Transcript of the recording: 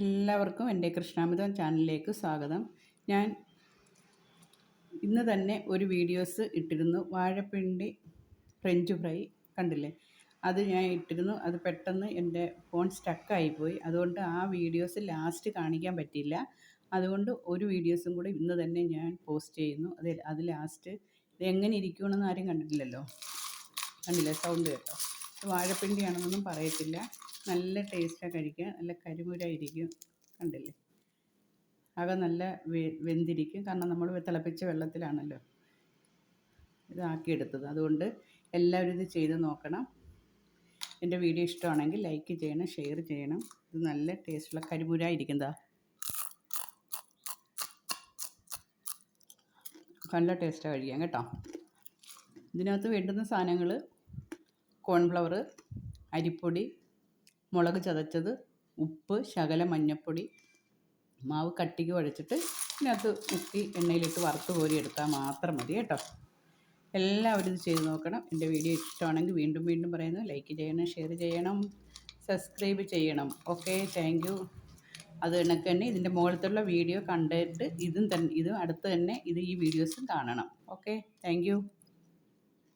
എല്ലാവർക്കും എന്റെ കൃഷ്ണാമൃതം ചാനലിലേക്ക് സ്വാഗതം. ഞാൻ ഇന്ന് തന്നെ ഒരു വീഡിയോസ് ഇട്ടിരുന്നു. വാഴപ്പിണ്ടി ഫ്രഞ്ച് ഫ്രൈ കണ്ടില്ലേ? അത് ഞാൻ ഇട്ടിരുന്നു. അത് പെട്ടെന്ന് എന്റെ ഫോൺ സ്റ്റക്കായിപ്പോയി അതുകൊണ്ട് ആ വീഡിയോസ് ലാസ്റ്റ് കാണിക്കാൻ പറ്റിയില്ല. അതുകൊണ്ട് ഒരു വീഡിയോസും കൂടി ഇന്ന് തന്നെ ഞാൻ പോസ്റ്റ് ചെയ്യുന്നു. അത് അത് ലാസ്റ്റ് ഇത് എങ്ങനെ ഇരിക്കുമെന്ന് ആരും കണ്ടിട്ടില്ലല്ലോ? കണ്ടില്ലേ? സൗണ്ട് കേട്ടോ. വാഴപ്പിണ്ടിയാണെന്നൊന്നും പറയത്തില്ല. നല്ല ടേസ്റ്റാണ് കഴിക്കാൻ നല്ല കരിമുരായിരിക്കും. കണ്ടില്ലേ? ആകെ നല്ല വെന്തിരിക്കും. കാരണം നമ്മൾ തിളപ്പിച്ച വെള്ളത്തിലാണല്ലോ ഇതാക്കിയെടുത്തത്. അതുകൊണ്ട് എല്ലാവരും ഇത് ചെയ്ത് നോക്കണം. എന്റെ വീഡിയോ ഇഷ്ടമാണെങ്കിൽ ലൈക്ക് ചെയ്യണം ഷെയർ ചെയ്യണം. ഇത് നല്ല ടേസ്റ്റുള്ള കരിമുരായിരിക്കുന്നതാ നല്ല ടേസ്റ്റാണ് കഴിക്കാം കേട്ടോ. ഇതിനകത്ത് വേണ്ടുന്ന സാധനങ്ങൾ കോൺഫ്ലവർ അരിപ്പൊടി മുളക് ചതച്ചത് ഉപ്പ് ശകല മഞ്ഞൾപ്പൊടി മാവ് കട്ടിക്ക് വഴച്ചിട്ട് ഇതിനകത്ത് മുക്കി എണ്ണയിലിട്ട് വറുത്ത് കോരി എടുത്താൽ മാത്രം മതി കേട്ടോ. എല്ലാവരും ഇത് ചെയ്ത് നോക്കണം. എന്റെ വീഡിയോ ഇഷ്ടമാണെങ്കിൽ വീണ്ടും വീണ്ടും പറയുന്നു. ലൈക്ക് ചെയ്യണം ഷെയർ ചെയ്യണം സബ്സ്ക്രൈബ് ചെയ്യണം. Okay thank you. അത് കണക്ക് തന്നെ ഇതിന്റെ മുകളിലത്തുള്ള വീഡിയോ കണ്ടിട്ട് ഇതും തന്നെ ഇതും അടുത്ത് തന്നെ ഇത് ഈ വീഡിയോസും കാണണം. Okay thank